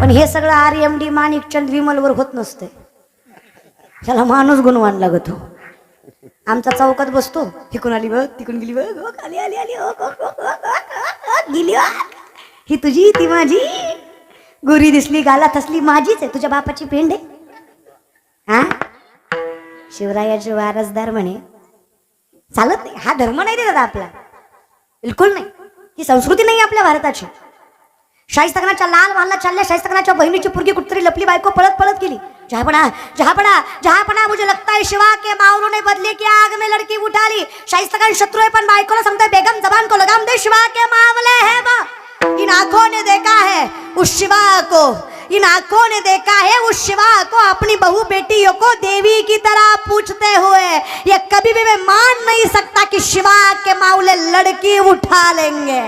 पण हे सगळं आर एम डी माणिकचंद विमलवर होत नसतंय. त्याला माणूस गुणवान लागतो हो. आमचा चौकात बसतो. इकून आली बघ तिकून गेली बघ हो, आली आली आली हो, गेली ही तुझी ती माझी. गोरी दिसली गालात असली माझीच आहे. तुझ्या बापाची पेंड आहे हा शिवरायाचे वारसदार म्हणे चालत नाही. हा धर्म नाही रे दादा आपला. बिलकुल नाही. ही संस्कृती नाही आपल्या भारताची. शाहिस्तखानाच्या लाल वाहनला चालल्या शाहिस्तखानाच्या बहिणीची पुरगी कुठतरी लपली बायको पळत पळत गेली. जहापणा जहापणा जहापणा मुझे लगता है शिवा के मावरों ने बदले की आग में लड़की उठा ली शाहिस्तखान शत्रु है पण बायकोला सांगतोय बेगम जबान को लगाम दे शिवा के मावले है बा. इन आंखों ने देखा है उस शिवा को इन आंखों ने देखा है उस शिवा को अपनी बहू बेटियों को देवी की तरह पूछते हुए. ये कभी भी मैं मान नहीं सकता कि शिवा के मावले लड़की उठा लेंगे।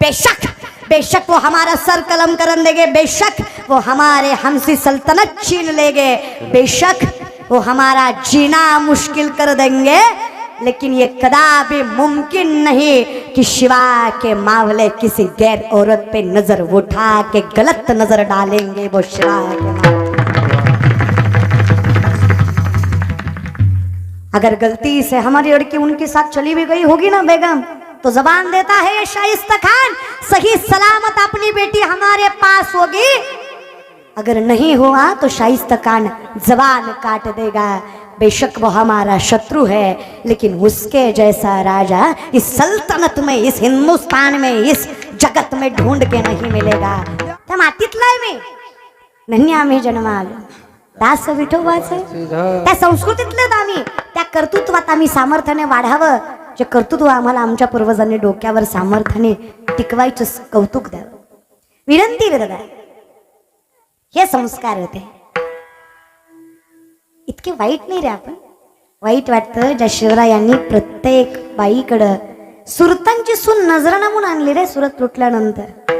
बेशक बेशक वो हमारा सर कलम करन देंगे, बेशक वो हमारे हमसे सल्तनत छीन लेंगे, बेशक वो हमारा जीना मुश्किल कर देंगे, लेकिन ये कदापि मुमकिन नहीं कि शिवा के मामले किसी गैर औरत पे नज़र उठा के गलत नज़र डालेंगे वो शिवा के अगर गलती से हमारी लड़की उनके साथ चली भी गई होगी ना, बेगम? तो जबान देता है शाइस्ता खान। सही सलामत अपनी बेटी हमारे पास होगी। अगर नहीं हुआ तो शाइस्ता खान जबान काट देगा। बेशक वो हमारा शत्रु है लेकिन उसके जैसा राजा इस सल्तनत में इस हिंदुस्तान में इस जगत में ढूंढ के नहीं मिलेगा। त्या मातीतला आहे मी नन्ही आम्ही जन्मालो। दास विठोबाचं त्या संस्कृतीतलेच आम्ही त्या कर्तृत्वात आम्ही सामर्थ्याने वाढावं। जे कर्तृत्व आम्हाला आमच्या पूर्वजांनी डोक्यावर सामर्थ्याने टिकवायचं कौतुक द्यावं. विनंती रे दादा. हे संस्कार होते. इतके वाईट नाही रे आपण. वाईट वाटतं ज्या शिवरायांनी प्रत्येक बाईकडं सुरतांची सून नजराणा म्हणून आणली रे सुरत लुटल्यानंतर.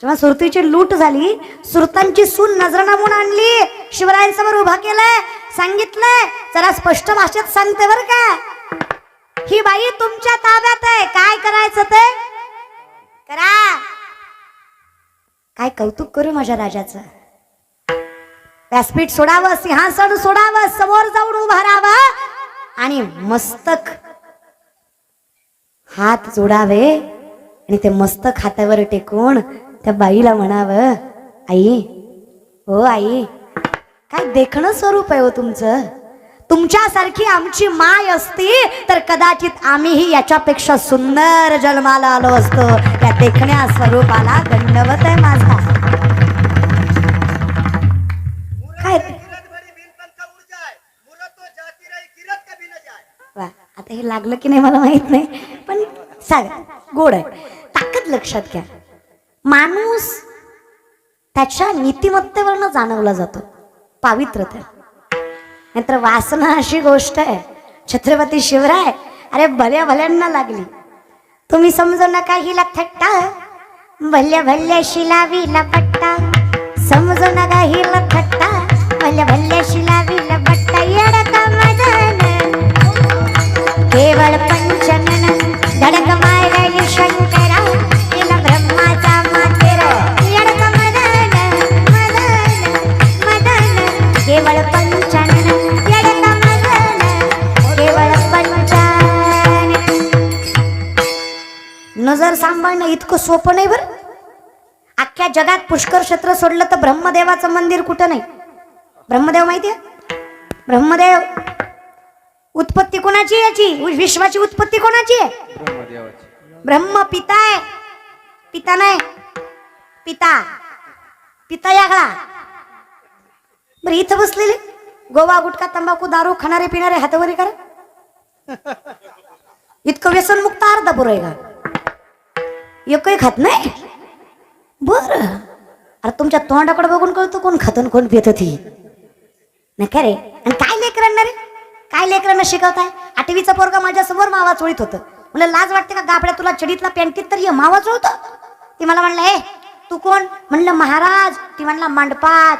जेव्हा सुरतीची लूट झाली सुरतांची सून नजराणा म्हणून आणली. शिवरायांसमोर उभा केलंय सांगितलंय जरा स्पष्ट भाषेत सांगते बर का. ही बाई तुमच्या ताब्यात आहे. काय करायचं ते? करा. काय कौतुक करू माझ्या राजाचं? व्यासपीठ सोडावं सिंहासन सोडावं समोर जाऊन उभा राहावं आणि मस्तक हात जोडावे आणि ते मस्तक हातावर टेकून त्या बाईला म्हणावं आई हो आई काय देखणं स्वरूप आहे हो तुमचं? तुमच्यासारखी आमची माय असती तर कदाचित आम्हीही याच्यापेक्षा सुंदर जन्माला आलो असतो. या देखण्या स्वरूपाला दंडवत आहे माझा. काय वा आता हे लागलं की नाही मला माहीत नाही पण सांग गोड आहे. ताकद लक्षात घ्या. माणूस त्याच्या नीतिमत्तेवरनं जाणवला जातो. पावित्रता नाहीतर वासना अशी गोष्ट आहे. छत्रपती शिवराय अरे भल्या भल्यांना लागली. तुम्ही समजू नका हिला थट्टा भल्या भल्या शिलावीला पट्टा. समजू नका हिला थट्टा भल्या भल्या शिलावीला पट्टा. येडका मदन केवळ पंचनन धडक नजर सांभाळणं इतकं सोपं नाही बरं. अख्ख्या जगात पुष्कर क्षेत्र सोडलं तर ब्रह्मदेवाचं मंदिर कुठं नाही? ब्रह्मदेव माहितीये? ब्रह्मदेव उत्पत्ती कोणाची याची? विश्वाची उत्पत्ती कोणाची आहे? ब्रह्म पिता आहे. पिता नाही. पिता. पिता यागळा. बरं इथं बसलेले? गोवा गुटखा तंबाखू दारू खाणारे पिणारे हातवरी करा. इतकं व्यसन मुक्त अर्धा पुरं आहे का? एकही खात नाही? बर. अरे तुमच्या तोंडाकडे बघून कळतो कोण खात कोण पित होती नाही का रे? आणि काय लेकरांना रे? काय लेकरांना शिकवताय? आठवीचा पोरगा माझ्यासमोर मावा चोळीत होतं. मला लाज वाटते का गाबड्या तुला चडीतला पॅन्टीत तर ये मावा चोळत? ती मला म्हणलं ए तू कोण? म्हणलं महाराज. ती म्हणला मांडपात.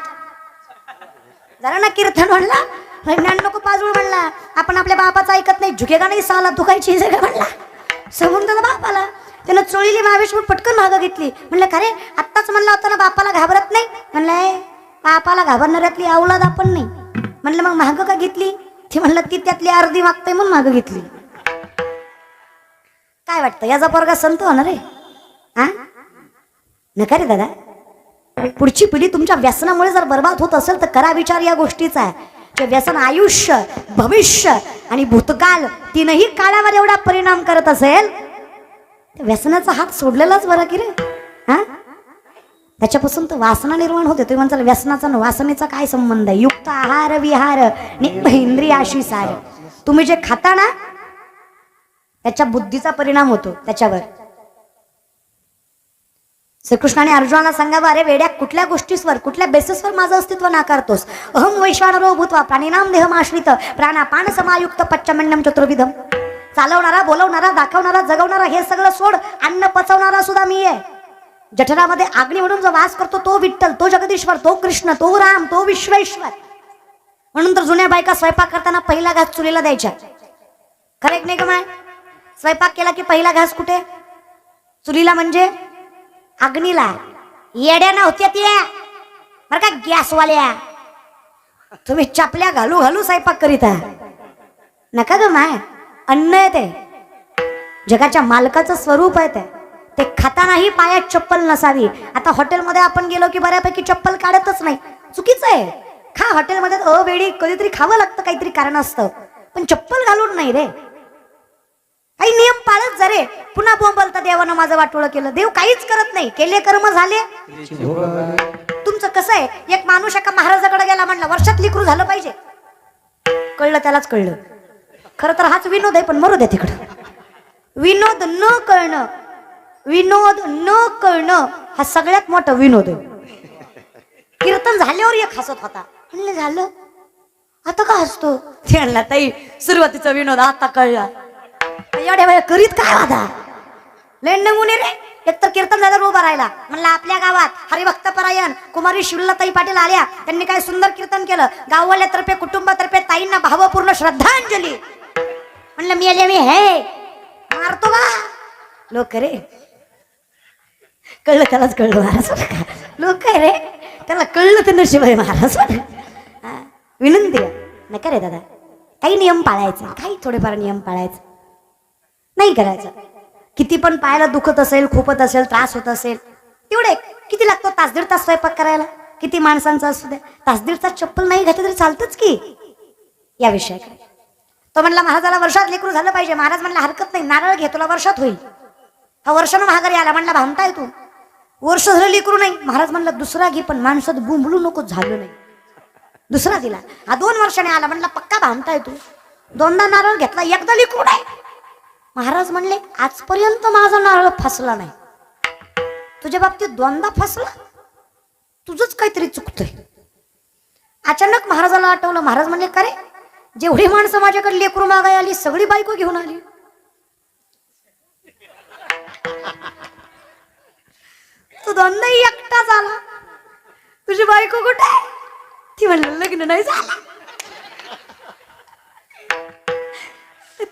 जरा ना कीर्तन म्हणला? ज्ञान नको पाजूळ म्हणला. आपण आपल्या बापाचं ऐकत नाही. झुकेगा नाही साला दुखायची काय म्हणला. समजून दादा बापाला? त्यानं चोळीली महावेश पटकन मागं घेतली. म्हणलं खरे आत्ताच म्हणला होता ना बापाला घाबरत नाही? म्हणलंय बापाला घाबरणाऱ्यातली अवलाद आपण नाही. म्हणलं मग मागं का घेतली? ती म्हणलं ती त्यातली अर्धी मागते म्हणून मागं घेतली. काय वाटतं याचा पोरगा संत होणार आहे? हा नका रे दादा. पुढची पिढी तुमच्या व्यसनामुळे जर बर्बाद होत असेल तर करा विचार या गोष्टीचा. आहे व्यसन आयुष्य भविष्य आणि भूतकाल तीनही काळावर एवढा परिणाम करत असेल व्यसनाचा हात सोडलेलाच बरा की रे? हा? त्याच्यापासून तर वासना निर्माण होते. तुम्ही म्हणताल व्यसनाचा वासनेचा काय संबंध आहे? युक्त आहार विहार इंद्रियाशी सार. तुम्ही जे खाता ना त्याच्या बुद्धीचा परिणाम होतो त्याच्यावर. श्रीकृष्णाने अर्जुनाला सांगावं अरे वेड्या कुठल्या गोष्टीसवर कुठल्या बेसिसवर माझं अस्तित्व नाकारतोस? अहम वैश्वानरो भूतवा प्राणीनाम देहमाश्रित प्राणापान समायुक्त पच्चमंडम चतुर्विधम. चालवणारा बोलवणारा दाखवणारा जगवणारा हे सगळं सोड. अन्न पचवणारा सुद्धा मी आहे. जठरामध्ये आग्नी म्हणून जो वास करतो तो विठ्ठल तो जगदीश्वर तो कृष्ण तो राम तो विश्वेश्वर. म्हणून तर जुन्या बायका स्वयंपाक करताना पहिला घास चुलीला द्यायच्या. खरे नाही का माय? स्वयंपाक केला की पहिला घास कुठे? चुलीला म्हणजे अग्नीला. येड्या नव्हत्या त्या. बरं का गॅसवाल्या. तुम्ही चपल्या घालू घालू स्वयंपाक करीता. नका ग माय. अन्न आहे ते. जगाच्या मालकाचं स्वरूप आहे ते. ते खातानाही पायात चप्पल नसावी. आता हॉटेलमध्ये आपण गेलो की बऱ्यापैकी चप्पल काढतच नाही. चुकीचं आहे. खा हॉटेलमध्ये अवेळी कधीतरी खावं लागतं काहीतरी कारण असतं. पण चप्पल घालून नाही रे. काही नियम पाळत जा रे. पुन्हा बोंबलता देवानं माझं वाटोळं केलं. देव काहीच करत नाही. केले कर्म झाले. तुमचं कसं आहे? एक माणूस एका महाराजाकडे गेला म्हणला वर्षात लिकरू झालं पाहिजे. कळलं त्यालाच कळलं. खरं तर हाच विनोद आहे पण मरू दे तिकडं. विनोद न कळणं विनोद न कळणं हा सगळ्यात मोठा विनोद आहे. कीर्तन झाल्यावर एक हसत होता. म्हणले झालं? आता का हसतो? ते म्हणला ताई सुरुवातीचा विनोद आता कळला. एवढ्या वेळ करीत काय वादा? लेंड नमुने रे. एकतर कीर्तन झाल्यावर उभा राहिला. म्हणला आपल्या गावात हरिभक्त परायण कुमारी शिवलाताई पाटील आल्या. त्यांनी काय सुंदर कीर्तन केलं. गाववाल्यातर्फे कुटुंबातर्फे ताईंना भावपूर्ण श्रद्धांजली. म्हणलं मी आले मी हे. मारतो का लोक रे. कळलं त्यालाच कळलं महाराज. लोक रे. त्याला कळलं तर नशिबाई महाराज. विनंती नका रे दादा. काही नियम पाळायचा. काही थोडेफार नियम पाळायचे. नाही करायचं. किती पण पायाला दुखत असेल खोपत असेल त्रास होत असेल तेवढे किती लागतो तास दीड तास स्वयंपाक करायला? किती माणसांचा असू द्या तास दीड तास चप्पल नाही घातली तरी चालतंच की. या विषयाकडे. तो म्हणला महाराजाला वर्षात लेकरू झालं पाहिजे. महाराज म्हणला हरकत नाही. नारळ घे तुला वर्षात होईल. हा वर्षानं महागारी आला. म्हणला भामताय तू. वर्ष झालं लेकरू नाही. महाराज म्हणला दुसरा घे पण माणसात बुंबलू नको झालं नाही. दुसरा दिला. हा दोन वर्षाने आला. म्हणला पक्का भामताय तू. दोनदा नारळ घेतला एकदा लेकरू नाही. महाराज म्हणले आजपर्यंत माझा नारळ फसला नाही. तुझ्या बाबतीत दोनदा फसला? तुझंच काहीतरी चुकतंय. अचानक महाराजाला आठवलं. महाराज म्हणले का रे? जेवढी माणसं माझ्याकडे लेकरू मागाय आली सगळी बायको घेऊन आली. तू दोनदाही एकटा झाला. तुझी बायको कुठे? आहे? ती म्हणलं लग्न नाही झालं.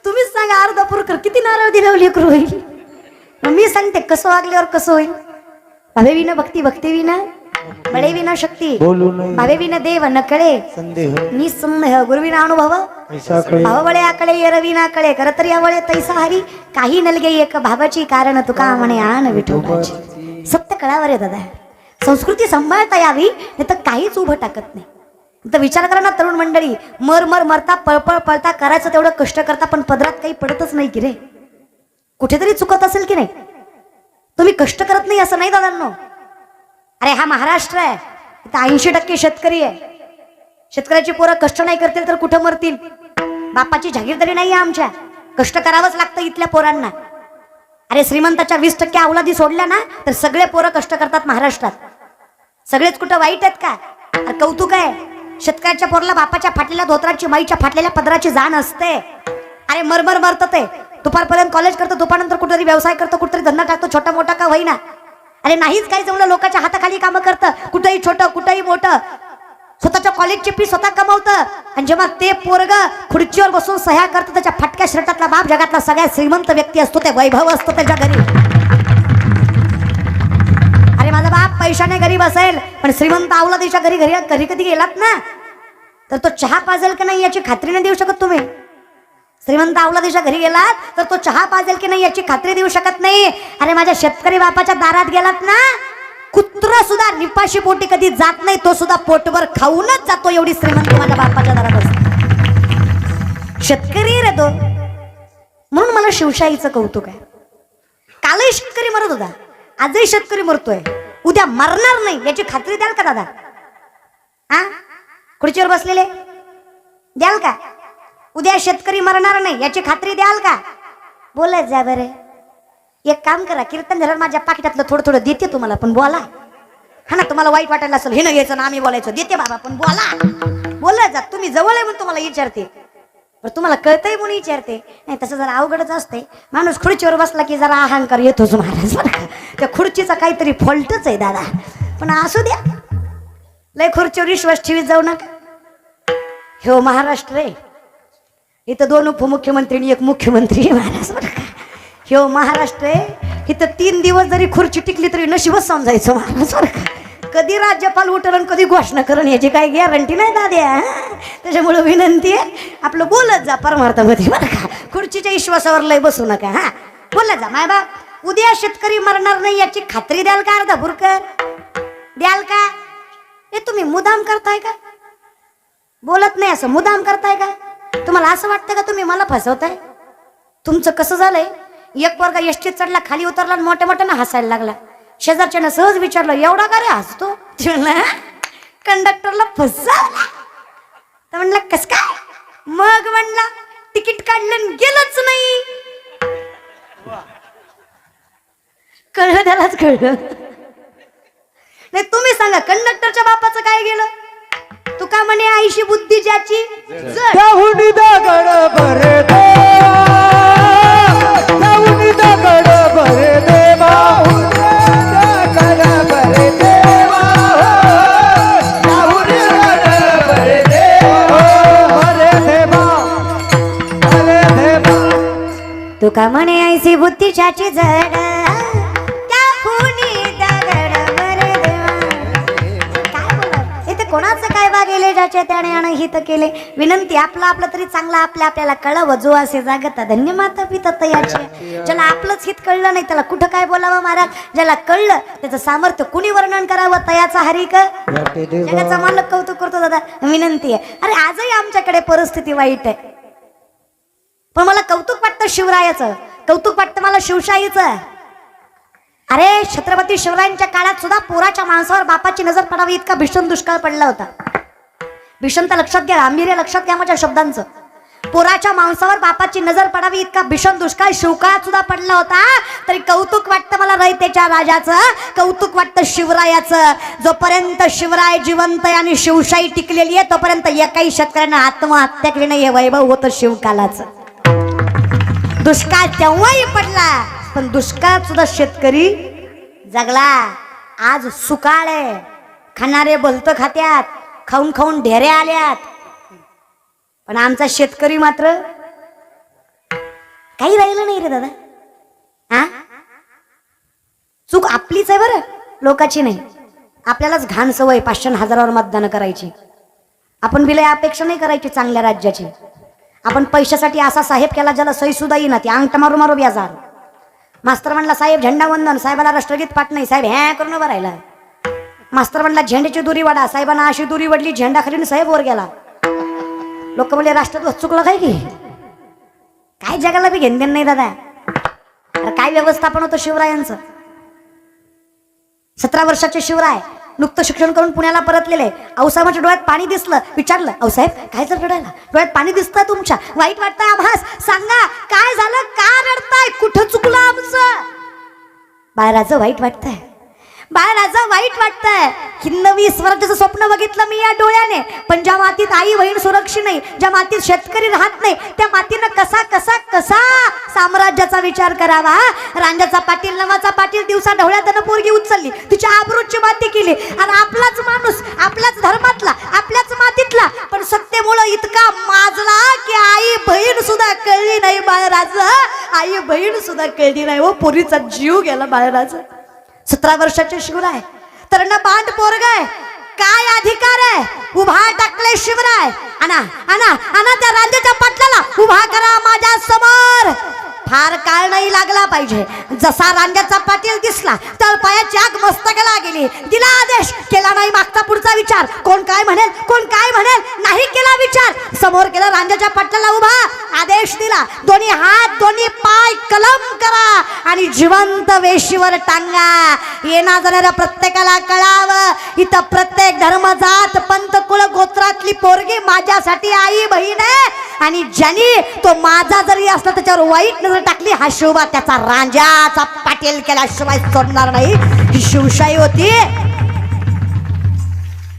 तुम्हीच सांगा अर्धापूरकर किती नारळ दिल्यावर हो लेकरू होईल? मग मी सांगते कसं वागल्यावर कसं होईल? भावे विना भक्ती भक्ती विना. बळे विना शक्ती बोलू नये भावे विना देव न कळे संदेह निसंदेह गुरुविना अनुभव भावबळे आकळे येरविना कळे करतरी आवळे तैसा हरी काही नलगे एक भावाची कारण तुका म्हणे आण विठोबाची सत्य कळावर आहे दादा संस्कृती सांभाळता यावी नाही तर काहीच उभं टाकत नाही तर विचार करा ना तरुण मंडळी मर मर मरता पळपळ पळता करायचं तेवढं कष्ट करता पण पदरात काही पडतच नाही की रे कुठेतरी चुकत असेल की नाही तुम्ही कष्ट करत नाही असं नाही दादांनो अरे हा महाराष्ट्र आहे. इथं ऐंशी टक्के शेतकरी आहे. शेतकऱ्याची पोरं कष्ट नाही करतील तर कुठं मरतील? बापाची जागीरदारी नाही आहे आमच्या. कष्ट करावंच लागतं इथल्या पोरांना. अरे श्रीमंताच्या वीस टक्के अवलादी सोडल्या ना तर सगळे पोरं कष्ट करतात महाराष्ट्रात. सगळेच कुठं वाईट आहेत का? अरे कौतुक आहे. शेतकऱ्याच्या पोरला बापाच्या फाटलेल्या धोत्राची माईच्या फाटलेल्या पदराची जाण असते. अरे मरमर मरत ते. दुपारपर्यंत कॉलेज करतो दुपारनंतर कुठेतरी व्यवसाय करतो कुठेतरी धंदा टाकतो छोटा मोठा का होईना. अरे नाहीच काही जमलं लोकांच्या हाताखाली कामं करतं. कुठंही छोटं कुठंही मोठं. स्वतःच्या कॉलेजची फी स्वतः कमावतं. आणि जेव्हा ते पोरग खुर्चीवर बसून सह्या करतं त्याच्या फाटक्या शर्टातला बाप जगातला सगळ्यात श्रीमंत व्यक्ती असतो ते वैभव असतो त्याच्या घरी. अरे माझा बाप पैशाने गरीब असेल पण श्रीमंत आवला त्याच्या घरी घरी घरी कधी गेलात ना? तर तो चहा पाजल का नाही याची खात्री नाही देऊ शकत तुम्ही. श्रीमंत आवला घरी गेलात तर तो चहा पाजेल की नाही याची खात्री देऊ शकत नाही. अरे माझ्या शेतकरी बापाच्या दारात गेलात ना कुत्र सुद्धा निपाशी पोटी कधी जात नाही तो सुद्धा पोटभर खाऊनच जातो एवढी श्रीमंत माझ्या बापाच्या दारात असतो. शेतकरी रे तो. म्हणून मला शिवशाहीचं कौतुक आहे. कालही शेतकरी मरत होता आजही शेतकरी मरतोय. उद्या मरणार नाही याची खात्री द्याल का दादा? हा खुर्चीवर बसलेले? द्याल का? उद्या शेतकरी मरणार नाही याची खात्री द्याल का? बोलत जा बरे. एक काम करा कीर्तन झालं माझ्या पाकिटातलं थोडं थोडं देते तुम्हाला पण बोला. हा ना तुम्हाला वाईट वाटायला असेल हे ना घ्यायचं ना आम्ही बोलायचं. देते बाबा पण बोला. बोलत जा तुम्ही जवळ आहे म्हणून तुम्हाला विचारते. पण तुम्हाला कळतंय म्हणून विचारते. नाही तसं जरा अवघडच असते माणूस खुर्चीवर बसला की जरा अहंकार येतोच महाराज त्या खुर्चीचा काहीतरी फॉल्टच आहे दादा. पण असू द्या. लय खुर्चीवर विश्वास ठेवीत जाऊ नका. हो महाराष्ट्र आहे. इथं दोन उपमुख्यमंत्री आणि एक मुख्यमंत्री महाराज ह्यो महाराष्ट्र आहे. इथं तीन दिवस जरी खुर्ची टिकली तरी नशीबच समजायचं महाराज कधी राज्यपाल उठल कधी घोषणा करण याची काही गॅरंटी नाही दाद्या हं? त्याच्यामुळे विनंती आहे. आपलं बोलत जा परमार्थामध्ये बरं का? खुर्चीच्या विश्वासावर लय बसू नका हा? बोलत जा माय बाप. उद्या शेतकरी मरणार नाही याची खात्री द्याल का अर्धा भुरकर द्याल का? हे तुम्ही मुदाम करताय का? बोलत नाही असं मुदाम करताय का? तुम्हाला असं वाटतं का तुम्ही मला फसवताय? तुमचं कसं झालंय? एक वर्ग एसटीत चढला खाली उतरला आणि मोठ्या मोठ्यानं हसायला लागला. शेजारच्यानं सहज विचारलं एवढा का रे हसतो? कंडक्टरला फसवला. तर म्हणलं कस काय? मग म्हणला तिकीट काढलं गेलंच नाही. कळलं त्यालाच कळलं. नाही तुम्ही सांगा कंडक्टरच्या बापाचं काय गेलं? तू का म्हणे आईशी बुद्धी ज्याची? जड. त्याहुनी दगड भरे देवा त्याहुनी दगड भरे देवा दगड भरे देवा त्याहुनी दगड भरे देवा भरे देवा भरे देवा तू का म्हणे ऐसी बुद्धी ज्याची जड वागेले ज्याचे त्याने आणि हित केले. विनंती आपलं आपलं तरी चांगलं आपल्या आपल्याला कळावं. जो असे जागता धन्य माता पिता तयाची ज्याला आपलंच हित कळलं नाही त्याला कुठं काय बोलावं महाराज? ज्याला कळलं त्याचं सामर्थ्य कुणी वर्णन करावं? तयाचा हरिक जगाचा मालक कौतुक करतो दादा. विनंती आहे. अरे आजही आमच्याकडे परिस्थिती वाईट आहे. पण मला कौतुक वाटतं शिवरायाचं. कौतुक वाटतं मला शिवशाहीचं. अरे छत्रपती शिवरायांच्या काळात सुद्धा पोराच्या माणसावर बापाची नजर पडावी इतका भीषण दुष्काळ पडला होता. भीषणता लक्षात घ्या गांभीर्य लक्षात घ्या माझ्या शब्दांचं. पोराच्या मांसावर बापाची नजर पडावी इतका भीषण दुष्काळ शिवकाळात सुद्धा पडला होता तरी कौतुक वाटतं मला रयतेच्या राजाचं कौतुक वाटतं शिवरायाचं. जोपर्यंत शिवराय जिवंत आहे आणि शिवशाही टिकलेली आहे तोपर्यंत एकाही शेतकऱ्यांना आत्महत्या केली नाही हे वैभव होतं शिवकालाचं. दुष्काळ तेव्हाही पडला पण दुष्काळात सुद्धा शेतकरी जगला. आज सुकाळ आहे. खाणारे भलतं खात्यात. खाऊन खाऊन ढेऱ्या आल्यात. पण आमचा शेतकरी मात्र काही राहिलं नाही रे दादा. हा चूक आपलीच आहे बरं लोकाची नाही. आपल्यालाच घाण सवय पाचशे हजारावर मतदान करायची. आपण बिले अपेक्षा नाही करायची चांगल्या राज्याची. आपण पैशासाठी असा साहेब केला ज्याला सही सुद्धा येईना ती अंगठ मारू मारू व्याजार मास्तर म्हणला साहेब झेंडा वंदन साहेबाला राष्ट्रगीत पाठ नाही साहेब ह्या करून उभं राहिला. मास्तर म्हणला झेंड्याची दुरी वाडा साहेबांना अशी दुरी वाढली झेंडा खाली साहेब वर गेला. लोक म्हणले राष्ट्रध्वज चुकलं काय की? काय जगाला बी घेणदेण नाही दादा. अरे काय व्यवस्थापन होतं शिवरायांचं? सतरा वर्षाचे शिवराय नुकतं शिक्षण करून पुण्याला परतलेले. औसामाच्या डोळ्यात पाणी दिसलं. विचारलं औसाहेब काय जर रडायला डोळ्यात पाणी दिसतंय तुमच्या. वाईट वाटतंय आभास. सांगा काय झालं? का रडताय? कुठं चुकलं आमचं? बाळराज वाईट वाटतंय. बाळराजा वाईट वाटतंय. हिंदवी स्वराज्याचं स्वप्न बघितलं मी या डोळ्याने. पण ज्या मातीत आई बहीण सुरक्षित नाही ज्या मातीत शेतकरी राहत नाही त्या मातीनं कसा कसा कसा साम्राज्याचा विचार करावा? रांजाचा पाटील नवाचा पाटील दिवसा ढवळ्यातनं पोरगी उचलली. तिच्या आबरूची माती केली. आणि आपलाच माणूस आपल्याच धर्मातला आपल्याच मातीतला. पण सत्तेमुळं इतका माजला की आई बहीण सुद्धा कळली नाही बाळराज. आई बहीण सुद्धा कळली नाही. हो पोरीचा जीव गेला बाळराज. सतरा वर्षाचे शिवराय तर न बांध पोरग आहे काय अधिकार आहे? उभा टाकले शिवराय. आणा आणा आणा त्या रांजेच्या पाटलाला. उभा करा माझ्यासमोर. फार काळ नाही लागला पाहिजे. जसा रांजाचा पाटील दिसला तर पायाची आग मस्तकाला गेली. दिला आदेश केला नाही मागचा पुढचा विचार. कोण काय म्हणेल कोण काय म्हणेल नाही केला विचार. समोर केला रांजाच्या पाटलाला उभा. आदेश दिला दोन्ही हात दोन्ही पाय कलम करा आणि जिवंत वेशीवर टांगा. येणार जाणाऱ्या प्रत्येकाला कळावं. इथं प्रत्येक धर्म जात पंत कुळ गोत्रातली पोरगी माझ्यासाठी आई बहीण आहे. आणि ज्यांनी तो माझा जरी असला त्याच्यावर वाईट नजर टाकली. हा शिवबा त्याचा रांजाचा पाटील केल्याशिवाय सोडणार नाही. ही शिवशाही होती.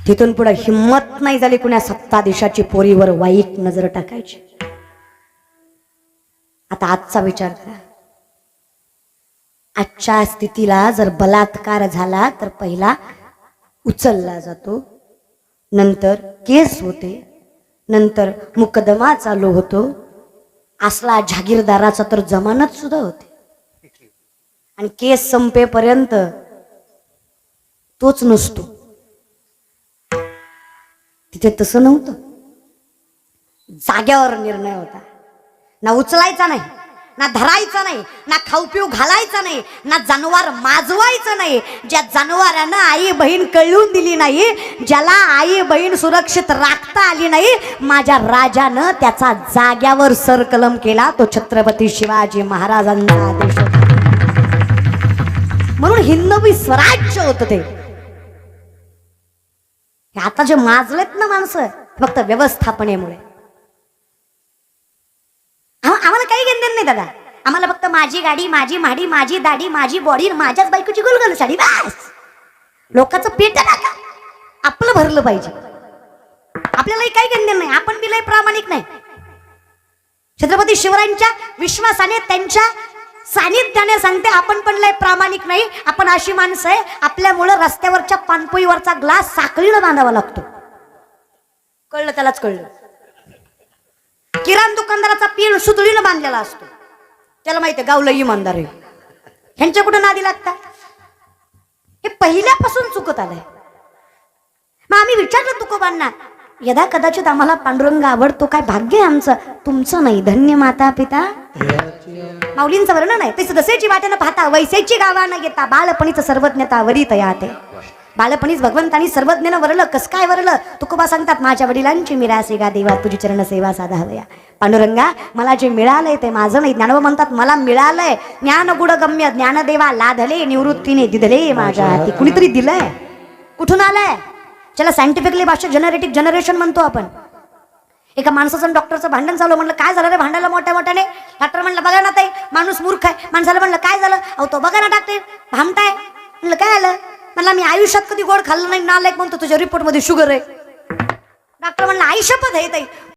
तिथून पुढे हिंमत नाही झाली कुण्या सत्ताधीशाची पोरीवर वाईट नजर टाकायची. आता आजचा विचार करा. आजच्या स्थितीला जर बलात्कार झाला तर पहिला उचलला जातो. नंतर केस होते. नंतर मुकदमा चालू होतो. असला जागीरदाराचा तर जमानत सुद्धा होते. आणि केस संपेपर्यंत तोच नसतो. तिथे तसं नव्हतं. जाग्यावर निर्णय होता. ना उचलायचा नाही. ना धरायचं नाही ना खाऊ पिऊ घालायचा नाही ना जनावर माजवायचं नाही. ज्या जनावरांना आई बहीण कळवून दिली नाही ज्याला आई बहीण सुरक्षित राखता आली नाही माझ्या राजानं त्याचा जाग्यावर सरकलम केला तो छत्रपती शिवाजी महाराजांचा आदेश होता. म्हणून हिंदवी स्वराज्य होत ते. आता जे माजलेत ना माणसं फक्त व्यवस्थापनेमुळे. आम्हाला काही घेणं नाही दादा. आम्हाला फक्त माझी गाडी माझी माडी माझी दाढी माझी बॉडी माझ्याच बायकोची गुलगुल साडी बस. लोकांचं पेट नका आपलं भरलं पाहिजे. आपल्यालाही काही घेणं नाही. आपण बी प्रामाणिक नाही. छत्रपती शिवरायांच्या विश्वासाने त्यांच्या सानिध्याने सांगते आपण पण लय प्रामाणिक नाही. आपण अशी माणसं आहे आपल्यामुळं रस्त्यावरच्या पानपोईवरचा ग्लास साखळीनं बांधावा लागतो. कळलं त्यालाच कळलं. किराण दुकानदाराचा पीळ सुतळीनं बांधलेला असतो. त्याला माहिती आहे गावलं इमानदार. आहे ह्यांच्या कुठं नादी लागता हे पहिल्यापासून चुकत आलंय. मग आम्ही विचारलं तुकोबांना यदा कदाचित आम्हाला पांडुरंग आवडतो काय भाग्य आहे आमचं? तुमचं नाही. धन्य माता पिता माऊलींचं वर्णन आहे. तसे दसेची वाटेनं पाहता वैसेची गावानं घेता बालपणीचं सर्वज्ञता वरीत आहे बालपणीच भगवंतानी सर्वज्ञानं वरलं. कस काय वरलं? तुकोबा सांगतात माझ्या वडिलांची मिरासे गा देवा तुझी चरण सेवा साधावया पांडुरंगा मला जे मिळालंय ते माझं नाही. ज्ञानोबा म्हणतात मला मिळालंय. ज्ञान गुडगम्य ज्ञानदेवा लाधले निवृत्तीने दिधले माझ्या हाती. कुणीतरी दिलंय. कुठून आलंय? ज्याला सायंटिफिकली भाषा जनरेटिक जनरेशन म्हणतो आपण. एका माणसाचं डॉक्टरचं भांडण चालू म्हणलं काय झालं रे भांडायला मोठ्या मोठ्याने? डॉक्टर म्हणलं बघा ना ताई माणूस मूर्ख आहे. माणसाला म्हणलं काय झालं? अहो तो बघा ना डॉक्टर भामटाय. म्हणलं काय आलं? म्हणला मी आयुष्यात कधी गोड खाल्लं नाही नालायक म्हणतो तुझ्या रिपोर्टमध्ये शुगर आहे. डॉक्टर म्हणलं आई शपथ आहे ताई.